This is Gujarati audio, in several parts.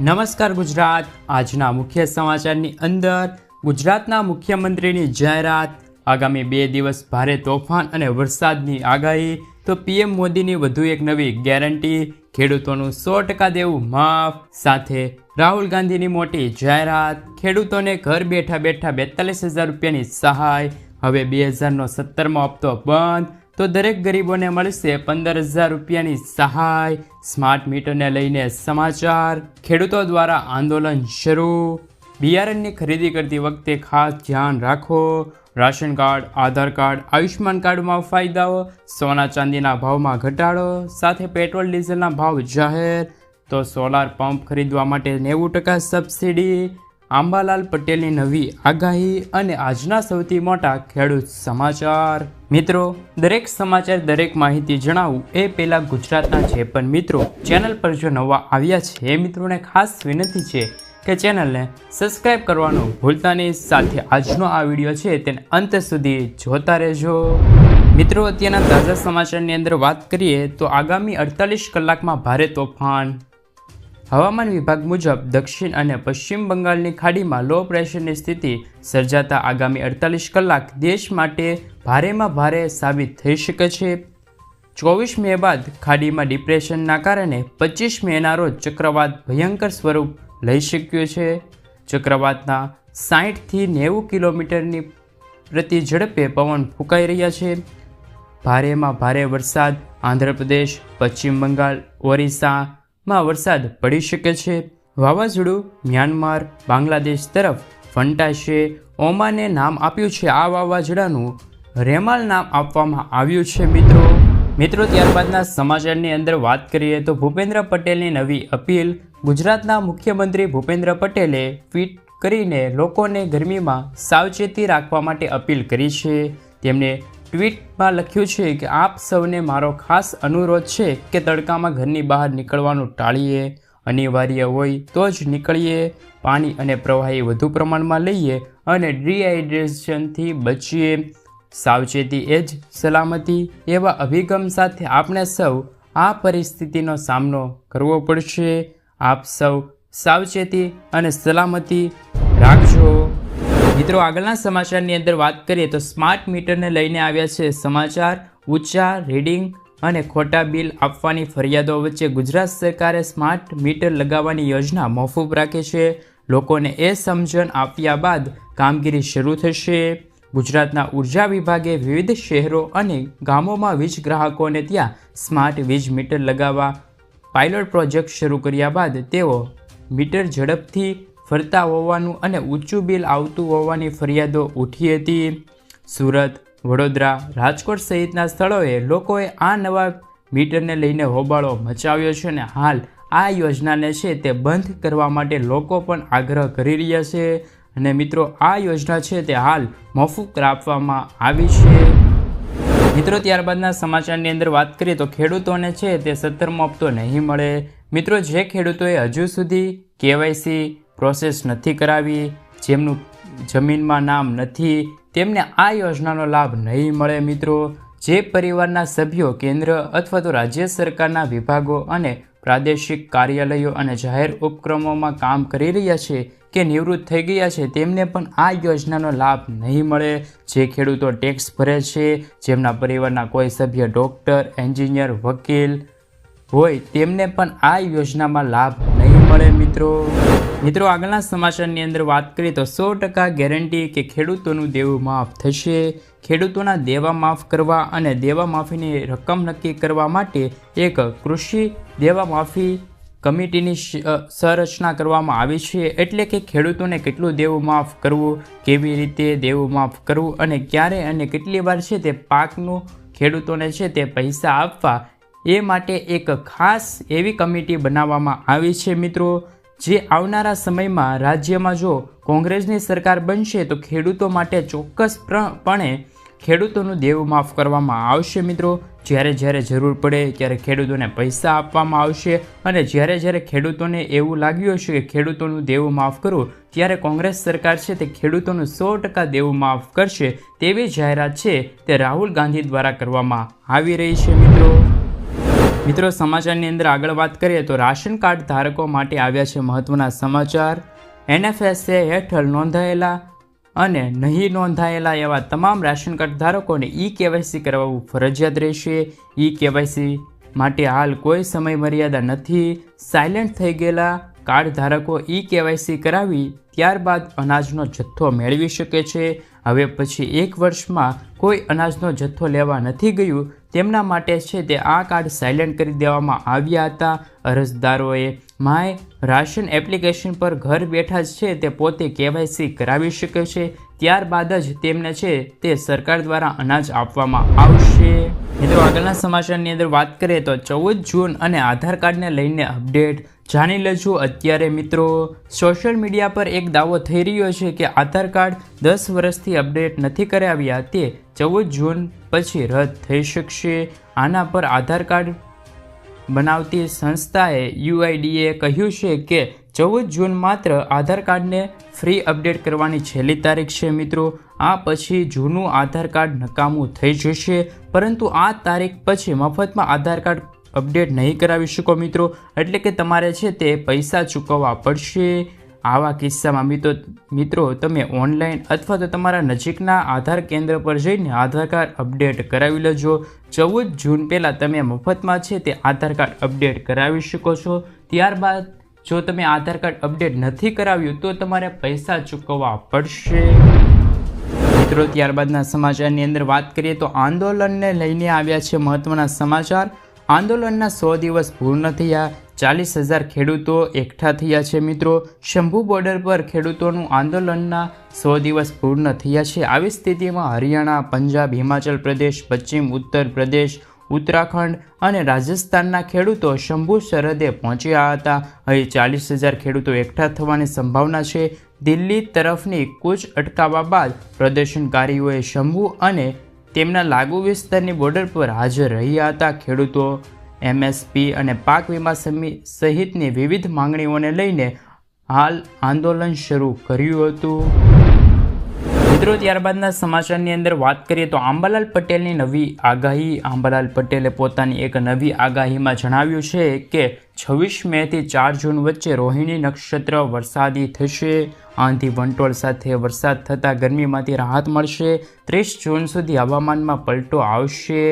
નમસ્કાર ગુજરાત. આજના મુખ્ય સમાચારની અંદર ગુજરાતના મુખ્યમંત્રીની જાહેરાત. આગામી બે દિવસ ભારે તોફાન અને વરસાદની આગાહી. તો પીએમ મોદીની વધુ એક નવી ગેરંટી, ખેડૂતોનું સો ટકા દેવું માફ. સાથે રાહુલ ગાંધીની મોટી જાહેરાત, ખેડૂતોને ઘર બેઠા બેઠા બેતાલીસ હજાર રૂપિયાની સહાય. હવે બે હજારનો સત્તરમો હપ્તો બંધ. તો દરેક ગરીબોને મળશે પંદર હજાર રૂપિયાની સહાય. સ્માર્ટ મીટરને લઈને સમાચાર. ખેડૂતો દ્વારા આંદોલન શરૂ. બિયારણની ખરીદી કરતી વખતે ખાસ ધ્યાન રાખો. Ration card, Aadhaar card, Ayushman કાર્ડમાં ફાયદાઓ. સોના ચાંદીના ભાવમાં ઘટાડો. સાથે પેટ્રોલ, ડીઝલના ભાવ જાહેર. તો સોલાર પંપ ખરીદવા માટે નેવું ટકા સબસિડી. આંબાલાલ પટેલની નવી આગાહી અને આજના સૌથી મોટા ખેડૂત સમાચાર. મિત્રો, દરેક સમાચાર, દરેક માહિતી જણાવું એ પહેલાં ગુજરાતના જે પણ મિત્રો ચેનલ પર જો નવા આવ્યા છે, એ મિત્રોને ખાસ વિનંતી છે કે ચેનલને સબસ્ક્રાઇબ કરવાનું ભૂલતા નહીં. સાથે આજનો આ વીડિયો છે તેને અંત સુધી જોતા રહેજો. મિત્રો, અત્યારના તાજા સમાચારની અંદર વાત કરીએ તો આગામી અડતાલીસ કલાકમાં ભારે તોફાન. હવામાન વિભાગ મુજબ દક્ષિણ અને પશ્ચિમ બંગાળની ખાડીમાં લો પ્રેશરની સ્થિતિ સર્જાતા આગામી અડતાલીસ કલાક દેશ માટે ભારેમાં ભારે સાબિત થઈ શકે છે. ચોવીસ મે બાદ ખાડીમાં ડિપ્રેશનના કારણે પચીસ મેના રોજ ચક્રવાત ભયંકર સ્વરૂપ લઈ શક્યો છે. ચક્રવાતના સાહીઠથી નેવું કિલોમીટરની પ્રતિ ઝડપે પવન ફૂંકાઈ રહ્યા છે. ભારેમાં ભારે વરસાદ આંધ્રપ્રદેશ, પશ્ચિમ બંગાળ ઓરિસ્સામાં વરસાદ પડી શકે છે. વાવાઝોડું મ્યાનમાર, બાંગ્લાદેશ તરફ ફંટાશે. ઓમાને નામ આપ્યું છે. આ વાવાઝોડાનું રેમાલ નામ આપવામાં આવ્યું છે, મિત્રો. મિત્રો, ત્યારબાદના સમાચારની અંદર વાત કરીએ તો ભૂપેન્દ્ર પટેલની નવી અપીલ. ગુજરાતના મુખ્યમંત્રી ભૂપેન્દ્ર પટેલે ટ્વીટ કરીને લોકોને ગરમીમાં સાવચેતી રાખવા માટે અપીલ કરી છે. તેમણે ટ્વીટમાં લખ્યું છે કે આપ સૌને મારો ખાસ અનુરોધ છે કે તડકામાં ઘરની બહાર નીકળવાનું ટાળીએ, અનિવાર્ય હોય તો જ નીકળીએ, પાણી અને પ્રવાહી વધુ પ્રમાણમાં લઈએ અને ડિહાઇડ્રેશનથી બચીએ. સાવચેતી એ જ સલામતી એવા અભિગમ સાથે આપણે સૌ આ પરિસ્થિતિનો સામનો કરવો પડશે. આપ સૌ સાવચેતી અને સલામતી રાખજો. મિત્રો, આગળના સમાચારની અંદર વાત કરીએ તો સ્માર્ટ મીટરને લઈને આવ્યા છે સમાચાર. ઊંચા રીડિંગ અને ખોટા બિલ આપવાની ફરિયાદો વચ્ચે ગુજરાત સરકારે સ્માર્ટ મીટર લગાવવાની યોજના મોફૂફ રાખી છે. લોકોને એ સમજણ આપ્યા બાદ કામગીરી શરૂ થશે. ગુજરાતના ઊર્જા વિભાગે વિવિધ શહેરો અને ગામોમાં વીજ ગ્રાહકોને ત્યાં સ્માર્ટ વીજ મીટર લગાવવા પાયલોટ પ્રોજેક્ટ શરૂ કર્યા બાદ તેઓ મીટર ઝડપથી ફરતા હોવાનું અને ઊંચું બિલ આવતું હોવાની ફરિયાદો ઉઠી હતી. સુરત, વડોદરા, રાજકોટ સહિતના સ્થળોએ લોકોએ આ નવા મીટરને લઈને હોબાળો મચાવ્યો છે અને હાલ આ યોજનાને છે તે બંધ કરવા માટે લોકો પણ આગ્રહ કરી રહ્યા છે. અને મિત્રો, આ યોજના છે તે હાલ મોફુક રાખવામાં આવી છે. મિત્રો, ત્યારબાદના સમાચારની અંદર વાત કરીએ તો ખેડૂતોને છે તે સત્તરમો હપ્તો નહીં મળે. મિત્રો, જે ખેડૂતોએ હજુ સુધી કેવાયસી પ્રોસેસ નથી કરાવી, જેમનું જમીનમાં નામ નથી, તેમને આ યોજનાનો લાભ નહીં મળે મિત્રો. જે પરિવારના સભ્યો કેન્દ્ર અથવા તો રાજ્ય સરકારના વિભાગો અને પ્રાદેશિક કાર્યાલયો અને જાહેર ઉપક્રમોમાં કામ કરી રહ્યા છે કે નિવૃત્ત થઈ ગયા છે, તેમને પણ આ યોજનાનો લાભ નહીં મળે. જે ખેડૂતો ટેક્સ ભરે છે, જેમના પરિવારના કોઈ સભ્ય ડૉક્ટર એન્જિનિયર વકીલ હોય, તેમને પણ આ યોજનામાં લાભ મળે મિત્રો. મિત્રો, આગળના સમાચારની અંદર વાત કરીએ તો સો ટકા ગેરંટી કે ખેડૂતોનું દેવું માફ થશે. ખેડૂતોના દેવા માફ કરવા અને દેવા માફીની રકમ નક્કી કરવા માટે એક કૃષિ દેવા માફી કમિટીની સંરચના કરવામાં આવી છે. એટલે કે ખેડૂતોને કેટલું દેવું માફ કરવું, કેવી રીતે દેવું માફ કરવું અને ક્યારે અને કેટલી વાર છે તે પાકનું ખેડૂતોને છે તે પૈસા આપવા એ માટે એક ખાસ એવી કમિટી બનાવવામાં આવી છે મિત્રો, જે આવનારા સમયમાં રાજ્યમાં જો કોંગ્રેસની સરકાર બનશે તો ખેડૂતો માટે ચોક્કસપણે ખેડૂતોનું દેવું માફ કરવામાં આવશે મિત્રો. જ્યારે જ્યારે જરૂર પડે ત્યારે ખેડૂતોને પૈસા આપવામાં આવશે અને જ્યારે જ્યારે ખેડૂતોને એવું લાગ્યું હશે કે ખેડૂતોનું દેવું માફ કરવું ત્યારે કોંગ્રેસ સરકાર છે તે ખેડૂતોનું સો ટકા દેવું માફ કરશે તેવી જાહેરાત છે તે રાહુલ ગાંધી દ્વારા કરવામાં આવી રહી છે મિત્રો. મિત્રો, સમાચારની અંદર આગળ વાત કરીએ તો રાશન કાર્ડ ધારકો માટે આવ્યા છે મહત્વના સમાચાર. એનએફએસએ હેઠળ નોંધાયેલા અને નહીં નોંધાયેલા એવા તમામ રાશન કાર્ડ ધારકોને ઈ કેવાયસી કરાવવું ફરજિયાત રહેશે. ઈ કેવાયસી માટે હાલ કોઈ સમય મર્યાદા નથી. સાયલેન્ટ થઈ ગયેલા કાર્ડ ધારકો ઈ કેવાયસી કરાવી ત્યારબાદ અનાજનો જથ્થો મેળવી શકે છે. હવે પછી એક વર્ષમાં કોઈ અનાજનો જથ્થો લેવા નથી ગયું, તેમના માટે છે તે આ કાર્ડ સાયલેન્ટ કરી દેવામાં આવ્યા હતા. અરજદારોએ માય રાશન એપ્લિકેશન પર ઘર બેઠા જ છે તે પોતે કેવાયસી કરાવી શકે છે, ત્યારબાદ જ તેમને છે તે સરકાર દ્વારા અનાજ આપવામાં આવશે. મિત્રો, આગળના સમાચારની અંદર વાત કરીએ તો ચૌદ જૂન અને આધાર કાર્ડને લઈને અપડેટ જાણી લેજો, અત્યારે મિત્રો સોશિયલ મીડિયા પર એક દાવો થઈ રહ્યો છે કે આધાર કાર્ડ દસ વર્ષથી અપડેટ નથી કરાવ્યા, તે ચૌદ જૂન પછી રદ થઈ શકશે. આના પર આધાર કાર્ડ બનાવતી સંસ્થાએ યુઆઈડીએ કહ્યું છે કે ચૌદ જૂન માત્ર આધાર કાર્ડને ફ્રી અપડેટ કરવાની છેલ્લી તારીખ છે, મિત્રો. આ પછી જૂનું આધાર કાર્ડ નકામું થઈ જશે, પરંતુ આ તારીખ પછી મફતમાં આધાર કાર્ડ અપડેટ નહીં કરાવી શકો મિત્રો. એટલે કે તમારે છે તે પૈસા ચૂકવવા પડશે. આવા કિસ્સામાં મિત્રો મિત્રો તમે ઓનલાઈન અથવા તો તમારા નજીકના આધાર કેન્દ્ર પર જઈને આધાર કાર્ડ અપડેટ કરાવી લેજો. ચૌદ જૂન પહેલાં તમે મફતમાં છે તે આધાર કાર્ડ અપડેટ કરાવી શકો છો. ત્યારબાદ જો તમે આધાર કાર્ડ અપડેટ નથી કરાવ્યું તો તમારે પૈસા ચૂકવવા પડશે. મિત્રો, ત્યારબાદના સમાચારની અંદર વાત કરીએ તો આંદોલનને લઈને આવ્યા છે મહત્ત્વના સમાચાર. આંદોલનના સો દિવસ પૂર્ણ થયા, ચાલીસ હજાર ખેડૂતો એકઠા થયા છે મિત્રો. શંભુ બોર્ડર પર ખેડૂતોનું આંદોલનના સો દિવસ પૂર્ણ થયા છે. આવી સ્થિતિમાં હરિયાણા, પંજાબ, હિમાચલ પ્રદેશ, પશ્ચિમ ઉત્તર પ્રદેશ, ઉત્તરાખંડ અને રાજસ્થાનના ખેડૂતો શંભુ સરહદે પહોંચ્યા હતા. અહીં ચાલીસ હજાર ખેડૂતો એકઠા થવાની સંભાવના છે. દિલ્હી તરફની કૂચ અટકાવવા બાદ પ્રદર્શનકારીઓએ શંભુ અને તેમના લાગુ વિસ્તારની બોર્ડર પર હાજર રહ્યા હતા. ખેડૂતો, એમએસપી અને પાક વીમા સહિતની વિવિધ માંગણીઓને લઈને હાલ આંદોલન શરૂ કર્યું હતું. મિત્રો, ત્યારબાદના સમાચારની અંદર વાત કરીએ તો આંબાલાલ પટેલની નવી આગાહી. આંબાલાલ પટેલે પોતાની એક નવી આગાહીમાં જણાવ્યું છે કે છવ્વીસ મેથી ચાર જૂન વચ્ચે રોહિણી નક્ષત્ર વરસાદી થશે. આંધી વંટોળ સાથે વરસાદ થતાં ગરમીમાંથી રાહત મળશે. ત્રીસ જૂન સુધી હવામાનમાં પલટો આવશે.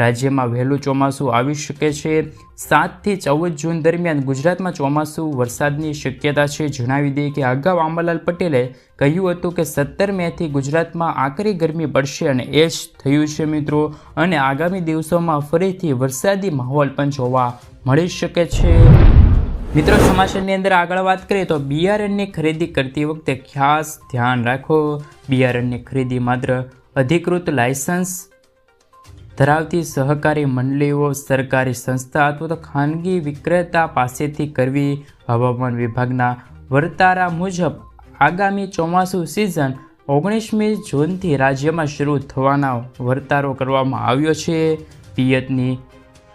રાજ્યમાં વહેલું ચોમાસું આવી શકે છે. સાતથી ચૌદ જૂન દરમિયાન ગુજરાતમાં ચોમાસું વરસાદની શક્યતા છે. જણાવી દઈએ કે અગાઉ આંબાલાલ પટેલે કહ્યું હતું કે સત્તર મેથી ગુજરાતમાં આકરી ગરમી પડશે અને એ જ થયું છે મિત્રો. અને આગામી દિવસોમાં ફરીથી વરસાદી માહોલ પણ જોવા મળી શકે છે. મિત્રો, સમાચારની અંદર આગળ વાત કરીએ તો બિયારણની ખરીદી કરતી વખતે ખાસ ધ્યાન રાખો. બિયારણની ખરીદી માત્ર અધિકૃત લાયસન્સ ધરાવતી સહકારી મંડળીઓ, સરકારી સંસ્થા અથવા તો ખાનગી વિક્રેતા પાસેથી કરવી હવામાન વિભાગના વર્તારા મુજબ આગામી ચોમાસું સિઝન ઓગણીસમી જૂનથી રાજ્યમાં શરૂ થવાના વર્તારો કરવામાં આવ્યો છે. પિયતની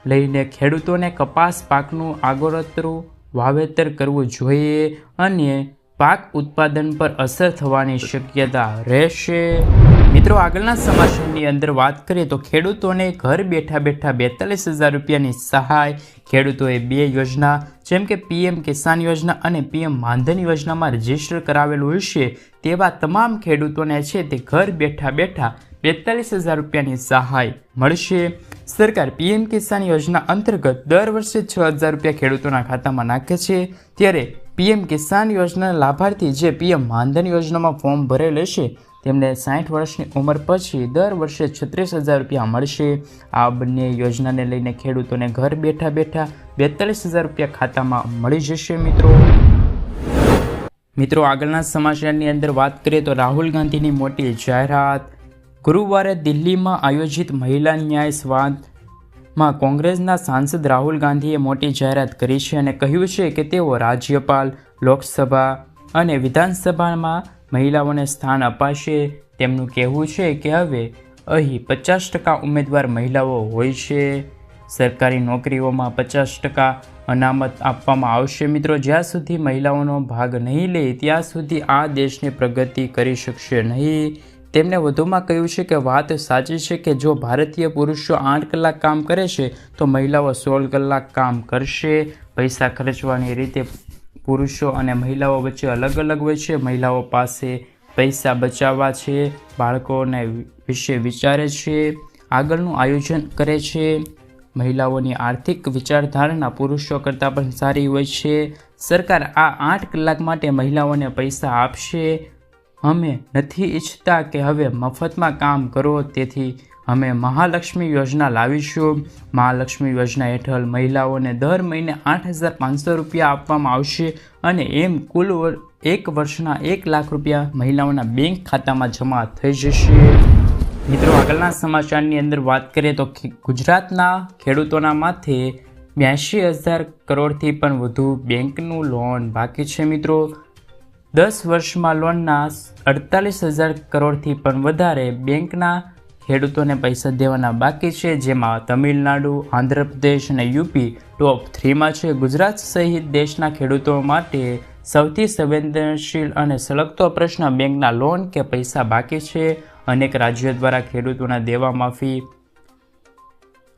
લઈને ખેડૂતોને કપાસ પાકનું આગોતરું વાવેતર કરવું જોઈએ અને પાક ઉત્પાદન પર અસર થવાની શક્યતા રહેશે. મિત્રો, આગળના સમાચારની અંદર વાત કરીએ તો ખેડૂતોને ઘર બેઠા બેઠા બેતાલીસ હજાર રૂપિયાની સહાય, ખેડૂતોએ બે યોજના, જેમ કે પીએમ કિસાન યોજના અને પીએમ માનધન યોજનામાં રજિસ્ટર કરાવેલું હશે, તેવા તમામ ખેડૂતોને છે તે ઘર બેઠા બેઠા બેતાલીસ હજાર રૂપિયાની સહાય મળશે. સરકાર પીએમ કિસાન યોજના અંતર્ગત દર વર્ષે છ હજાર રૂપિયા ખેડૂતોના ખાતામાં નાખે છે. ત્યારે પીએમ કિસાન યોજનાના લાભાર્થી જે પીએમ માનધન યોજનામાં ફોર્મ ભરેલ હશે તેમને સાઠ વર્ષની ઉંમર પછી દર વર્ષે છત્રીસ હજાર રૂપિયા મળશે. આ બંને યોજનાને લઈને ખેડૂતોને ઘર બેઠા બેઠા બેતાલીસ હજાર રૂપિયા ખાતામાં મળી જશે મિત્રો. મિત્રો, આગળના સમાચારની અંદર વાત કરીએ તો રાહુલ ગાંધીની મોટી જાહેરાત. ગુરુવારે દિલ્હીમાં આયોજિત મહિલા ન્યાય સ્વાદમાં કોંગ્રેસના સાંસદ રાહુલ ગાંધીએ મોટી જાહેરાત કરી છે અને કહ્યું છે કે તેઓ રાજ્યપાલ, લોકસભા અને વિધાનસભામાં મહિલાઓને સ્થાન અપાશે તેમનું કહેવું છે કે હવે અહીં પચાસ ટકા ઉમેદવાર મહિલાઓ હોય છે. સરકારી નોકરીઓમાં પચાસ ટકા અનામત આપવામાં આવશે. મિત્રો, જ્યાં સુધી મહિલાઓનો ભાગ નહીં લે, ત્યાં સુધી આ દેશની પ્રગતિ કરી શકશે નહીં. તેમણે વધુમાં કહ્યું છે કે વાત સાચી છે કે જો ભારતીય પુરુષો આઠ કલાક કામ કરે છે, તો મહિલાઓ સોળ કલાક કામ કરશે. પૈસા ખર્ચવાની રીતે પુરુષો અને મહિલાઓ વચ્ચે અલગ અલગ હોય છે. મહિલાઓ પાસે પૈસા બચાવવા છે, બાળકોને વિશે વિચારે છે, આગળનું આયોજન કરે છે. મહિલાઓની આર્થિક વિચારધારણા પુરુષો કરતાં પણ સારી હોય છે. સરકાર આ આઠ કલાક માટે મહિલાઓને પૈસા આપશે. અમે નથી ઈચ્છતા કે હવે મફતમાં કામ કરો, તેથી અમે મહાલક્ષ્મી યોજના લાવીશું. મહાલક્ષ્મી યોજના હેઠળ મહિલાઓને દર મહિને આઠ હજાર પાંચસો રૂપિયા આપવામાં આવશે અને એમ કુલ એક વર્ષના એક લાખ રૂપિયા મહિલાઓના બેંક ખાતામાં જમા થઈ જશે. મિત્રો, આગળના સમાચારની અંદર વાત કરીએ તો ગુજરાતના ખેડૂતોના માથે બ્યાસી હજાર કરોડથી પણ વધુ બેંકનું લોન બાકી છે મિત્રો. દસ વર્ષમાં લોનના અડતાલીસ હજાર કરોડથી પણ વધારે બેંકના ખેડૂતોને પૈસા દેવાના બાકી છે, જેમાં તમિલનાડુ, આંધ્રપ્રદેશ અને યુપી ટોપ થ્રીમાં છે. ગુજરાત સહિત દેશના ખેડૂતો માટે સૌથી સંવેદનશીલ અને સળગતો પ્રશ્ન બેંકના લોન કે પૈસા બાકી છે? અનેક રાજ્યો દ્વારા ખેડૂતોના દેવા માફી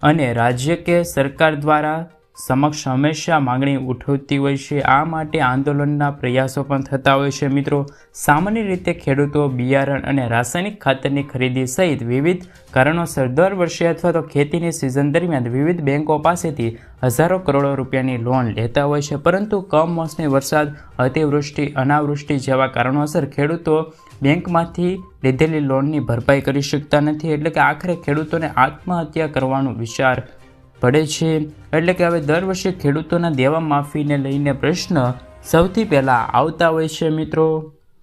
અને રાજ્ય કે સરકાર દ્વારા સમક્ષ હંમેશા માંગણી ઉઠવતી હોય છે. આ માટે આંદોલનના પ્રયાસો પણ થતા હોય છે. મિત્રો, સામાન્ય રીતે ખેડૂતો બિયારણ અને રાસાયણિક ખાતરની ખરીદી સહિત વિવિધ કારણોસર દર વર્ષે અથવા તો ખેતીની સિઝન દરમિયાન વિવિધ બેંકો પાસેથી હજારો કરોડો રૂપિયાની લોન લેતા હોય છે. પરંતુ કમોસમી વરસાદ, અતિવૃષ્ટિ, અનાવૃષ્ટિ જેવા કારણોસર ખેડૂતો બેંકમાંથી લીધેલી લોનની ભરપાઈ કરી શકતા નથી. એટલે કે આખરે ખેડૂતોને આત્મહત્યા કરવાનો વિચાર પડે છે. એટલે કે હવે દર વર્ષે ખેડૂતોના દેવા માફીને લઈને પ્રશ્ન સૌથી પહેલાં આવતા હોય છે મિત્રો.